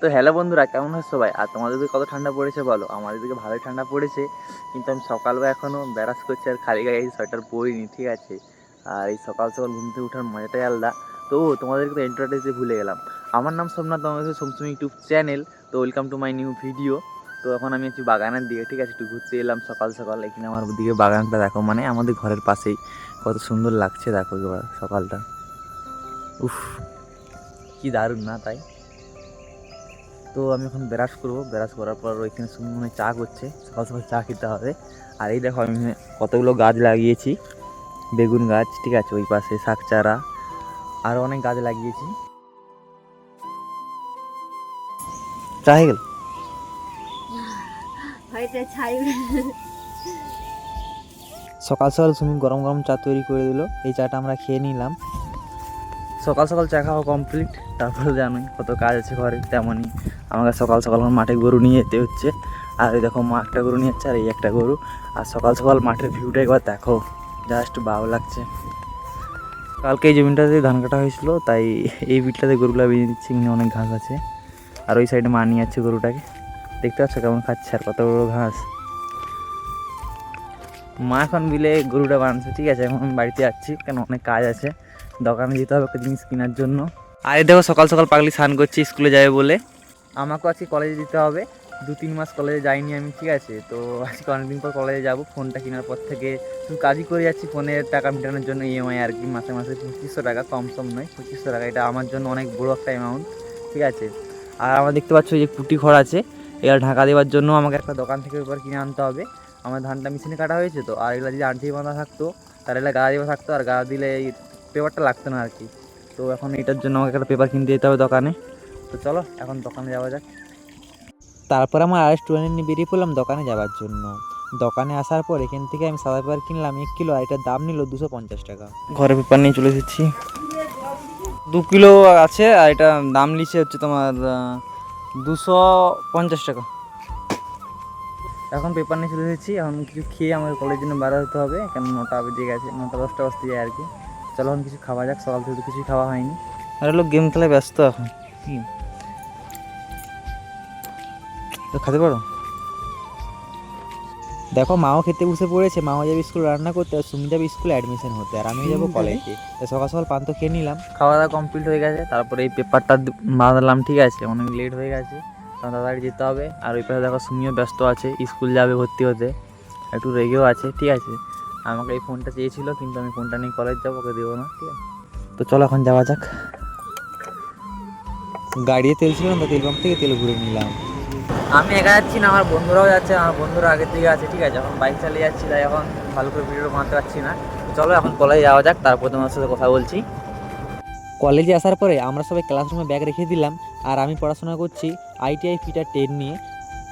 তো হ্যালো বন্ধুরা, কেমন আছো সবাই? আর তোমাদের দিকে কত ঠান্ডা পড়েছে বলো? আমাদের দিকে ভালোই ঠান্ডা পড়েছে, কিন্তু আমি সকালবেলা এখনও ব্যারাস করছি আর খালি গায়ে এই সোয়েটার পরিনি, ঠিক আছে? আর এই সকাল সকাল ঘুম থেকে ওঠার মজাটাই আলাদা। তো তোমাদেরকে তো ইন্ট্রোডিউস ভুলে গেলাম। আমার নাম সোমনাথ, তোমাদের সোমসুম ইউটিউব চ্যানেল তো welcome to my new video তো এখন আমি আছি বাগানের দিকে, ঠিক আছে? একটু ঘুরতে এলাম সকাল সকাল, এখানে আমার দিকে বাগানটা দেখো মানে আমাদের ঘরের পাশেই। কত সুন্দর লাগছে দেখো সকালটা। উফ, কি দারুণ না তাই? তো আমি এখন ব্রাশ করব। ব্রাশ করার পর ওইখানে সুন্দর চা করছে। সকাল সকাল চা খেতে হবে। আর এই দেখো আমি কতগুলো গাছ লাগিয়েছি। বেগুন গাছ ঠিক আছে ওই পাশে শাক চারা আরও অনেক গাছ লাগিয়েছি। চা হয়ে গেল? সকাল সকাল সুমি গরম গরম চা তৈরি করে দিল। এই চাটা আমরা খেয়ে নিলাম। সকাল সকাল চা খাওয়া কমপ্লিট তারপরে জানোই কত কাজ আছে ঘরে, তেমনই আমাকে সকাল সকাল আমার মাঠে গরু নিয়ে যেতে হচ্ছে। আর এই দেখো, মা একটা গরু নিয়ে যাচ্ছে আর এই একটা গরু। আর সকাল সকাল মাঠের ভিউটা একবার দেখো জাস্ট ভালো লাগছে। কালকে এই জমিটাতে ধান কাটা হয়েছিল, তাই এই বিটটাতে গরুগুলো বেঁধে দিচ্ছে এখানে অনেক ঘাস আছে। আর ওই সাইডে মা নিয়ে যাচ্ছে গরুটাকে। দেখতে পাচ্ছ কেমন খাচ্ছে আর কত বড় ঘাস। মা এখন বিলে গরুটা বানাচ্ছে ঠিক আছে, এখন বাড়িতে যাচ্ছি, কেন অনেক কাজ আছে। দোকানে যেতে হবে একটা জিনিস কেনার জন্য। আর দেখো সকাল সকাল পাগলি স্নান করছি স্কুলে যাবে বলে। আমাকেও আজকে কলেজে যেতে হবে। দু তিন মাস কলেজে যাইনি আমি ঠিক আছে? তো আজকে অনেকদিন পর কলেজে যাব ফোনটা কেনার পর থেকে শুধু কাজই করে যাচ্ছি ফোনের টাকা মেটানোর জন্য ইএমআই আর কি মাসে মাসে পঁচিশশো টাকা কম সম নয় পঁচিশশো টাকা এটা আমার জন্য অনেক বড় একটা অ্যামাউন্ট ঠিক আছে? আর আমরা দেখতে পাচ্ছ যে কুটি ঘর আছে এবার ঢাকা দেওয়ার জন্য আমাকে একটা দোকান থেকে এবার কিনে আনতে হবে। আমার ধানটা মেশিনে কাটা হয়েছে তো আর এগুলো যদি আন্টি বাঁধা থাকতো তার এগুলো গা দেওয়া থাকতো আর গা দিলে এই পেপারটা লাগতো না আর কি। তো এখন এটার জন্য আমাকে একটা পেপার কিনতে যেতে হবে দোকানে। তো চলো, এখন দোকানে যাওয়া যাক। তারপর আমার আর স্টুডেন্ট নিয়ে বেরিয়ে পড়লাম দোকানে যাওয়ার জন্য। দোকানে আসার পর এখান থেকে আমি সাদা পেপার কিনলাম, এক কিলো আর এটার দাম নিল দুশো পঞ্চাশ টাকা। ঘরে পেপার নিয়ে চলে এসেছি। দু কিলো আছে আর এটা দাম নিচ্ছে হচ্ছে তোমার দুশো পঞ্চাশ টাকা। এখন পেপার নিয়ে চলে এসেছি। এখন কিছু খেয়ে আমাকে কলেজের জন্য বার হতে হবে। কেন নটা বেজে গেছে, নটা দশটা বাজতে যায় আর কি। চলো এখন কিছু খাওয়া যাক সকাল থেকে তো কিছুই খাওয়া হয়নি। আর লোক গেম খেলায় ব্যস্ত এখন। কি? তো খেতে পারো? দেখো মাও খেতে বসে পড়েছে মাও যাবে স্কুল রান্না করতে আর সুমি যাবে স্কুলে অ্যাডমিশন হতে আর আমি যাব কলেজে সকাল সকাল পান তো খেয়ে নিলাম। খাওয়া দাওয়া কমপ্লিট হয়ে গেছে তারপরে এই পেপারটা বাঁধলাম ঠিক আছে? অনেক লেট হয়ে গেছে। তাড়াতাড়ি যেতে হবে আর ওই পাশে দেখো সুমিও ব্যস্ত আছে স্কুল যাবে ভর্তি হতে। একটু রেগেও আছে ঠিক আছে? আমাকে এই ফোনটা চেয়েছিল, কিন্তু আমি ফোনটা নিয়ে কলেজ যাব, ওকে দেবো না, ঠিক আছে? তো চলো এখন যাওয়া যাক। গাড়িতে তেল ছিল না তেল পাম্প থেকে তেল ভরে নিলাম। আমি একা যাচ্ছি না, আমার বন্ধুরাও যাচ্ছে, আমার বন্ধুরা আগের থেকে আছে, ঠিক আছে? এখন বাইক চালিয়ে যাচ্ছি, তাই এখন ভালো করে ভিডিও বানাতে পারছি না। চলো এখন কলেজে যাওয়া যাক, তারপর তোমার সাথে কথা বলছি। কলেজে আসার পরে আমরা সবাই ক্লাসরুমে ব্যাগ রেখে দিলাম, আর আমি পড়াশোনা করছি আইটিআই ফিটার টেন নিয়ে।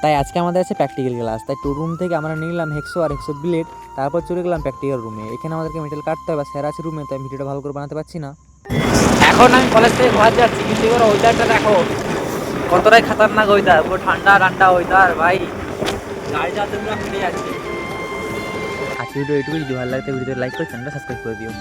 তাই আজকে আমাদের আছে প্র্যাকটিক্যাল ক্লাস তাই টু রুম থেকে আমরা নিলাম হেক্সো আর হেক্সো ব্লেড তারপর চলে গেলাম প্র্যাকটিক্যাল রুমে এখানে আমাদেরকে মেটেল কাটতে হবে স্যার আছে রুমে তাই ভিডিওটা ভালো করে বানাতে পারছি না। এখন আমি কলেজ থেকে ঘর যাচ্ছি কিন্তু এবার ওয়েদারটা দেখো কতটাই খাতারনাক ওয়েদার পুরো ঠান্ডা ঠান্ডা ওয়েদার ভাই। গাড়ি যাতে পুরো ফিরে যাচ্ছে। আজকে ভিডিও এটুকু যদি ভালো লাগে ভিডিওতে লাইক করে চ্যানেলটা সাবস্ক্রাইব করে দিও।